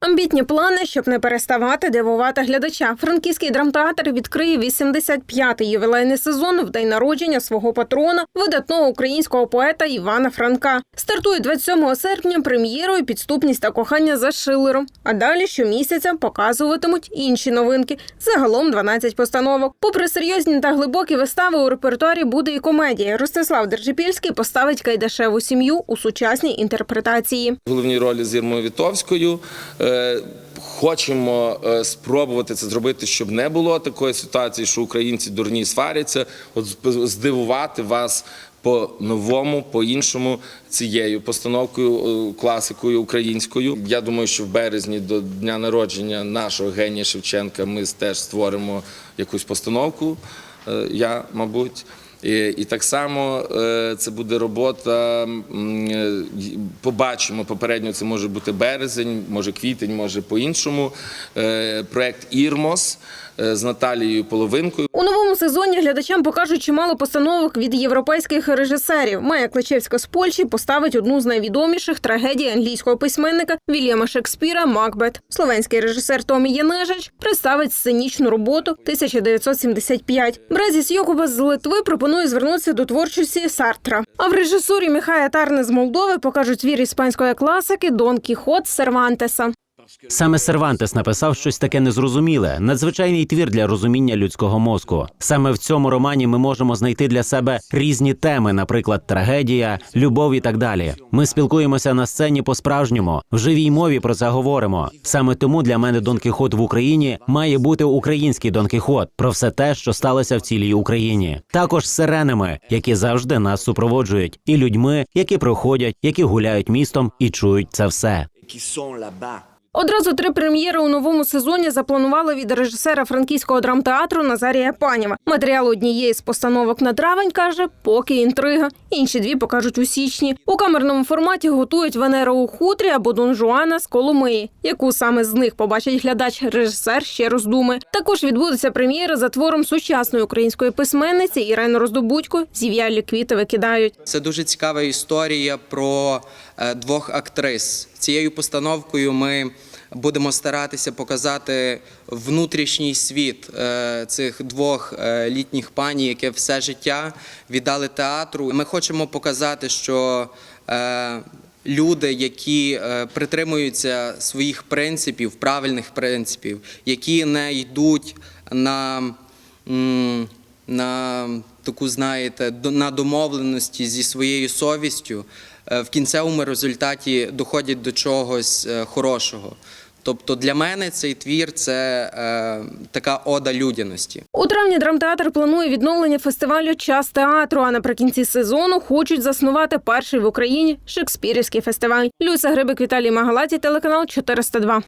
Амбітні плани, щоб не переставати дивувати глядача. Франківський драмтеатр відкриє 85-й ювілейний сезон в день народження свого патрона, видатного українського поета Івана Франка. Стартує 27 серпня прем'єрою підступність та кохання за Шиллером. А далі щомісяця показуватимуть інші новинки. Загалом 12 постановок. Попри серйозні та глибокі вистави у репертуарі буде і комедія. Ростислав Держипільський поставить Кайдашеву сім'ю у сучасній інтерпретації. В головній ролі з Ірмою Вітовською. Е, Хочемо е, спробувати це зробити, щоб не було такої ситуації, що українці дурні сваряться. От здивувати вас по-новому, по-іншому цією постановкою, е, класикою українською. Я думаю, що в березні до дня народження нашого генія Шевченка ми теж створимо якусь постановку. Я, мабуть. І, і так само е, це буде робота. е, Побачимо попередньо. Це може бути березень, може квітень, може по-іншому. Е, Проект Ірмос з Наталією Половинкою. Сезоні глядачам покажуть чимало постановок від європейських режисерів. Майя Кличевська з Польщі поставить одну з найвідоміших трагедій англійського письменника Вільяма Шекспіра Макбет. Словенський режисер Томі Янежич представить сценічну роботу 1975. Бразіс Йокубас з Литви пропонує звернутися до творчості Сартра. А в режисурі Міхая Тарне з Молдови покажуть твір іспанської класики Дон Кіхот Сервантеса. Саме Сервантес написав щось таке незрозуміле, надзвичайний твір для розуміння людського мозку. Саме в цьому романі ми можемо знайти для себе різні теми, наприклад, трагедія, любов і так далі. Ми спілкуємося на сцені по-справжньому, в живій мові про це говоримо. Саме тому для мене Дон Кіхот в Україні має бути український Дон Кіхот про все те, що сталося в цілій Україні. Також сиренами, які завжди нас супроводжують, і людьми, які проходять, які гуляють містом і чують це все. Одразу три прем'єри у новому сезоні запланували від режисера франківського драмтеатру Назарія Паніва. Матеріал однієї з постановок на травень каже, поки інтрига. Інші дві покажуть у січні. У камерному форматі готують Венера у хутрі або Дон Жуана з Коломиї. Яку саме з них побачить глядач, режисер ще роздумає. Також відбудеться прем'єра за твором сучасної української письменниці Ірени Роздобудько «Зів'ялі квіти викидають. Це дуже цікава історія про е, двох актрис. Цією постановкою ми будемо старатися показати внутрішній світ е, цих двох е, літніх пані, яке все життя віддали театру. Ми хочемо показати, що е, люди, які притримуються своїх принципів, правильних принципів, які не йдуть на на таку, знаєте, на домовленості зі своєю совістю, в кінцевому результаті доходять до чогось хорошого. Тобто для мене цей твір це е, така ода людяності. У травні драмтеатр планує відновлення фестивалю Час театру. А наприкінці сезону хочуть заснувати перший в Україні Шекспірівський фестиваль. Люся Грибик Віталій Магалаті, телеканал 402.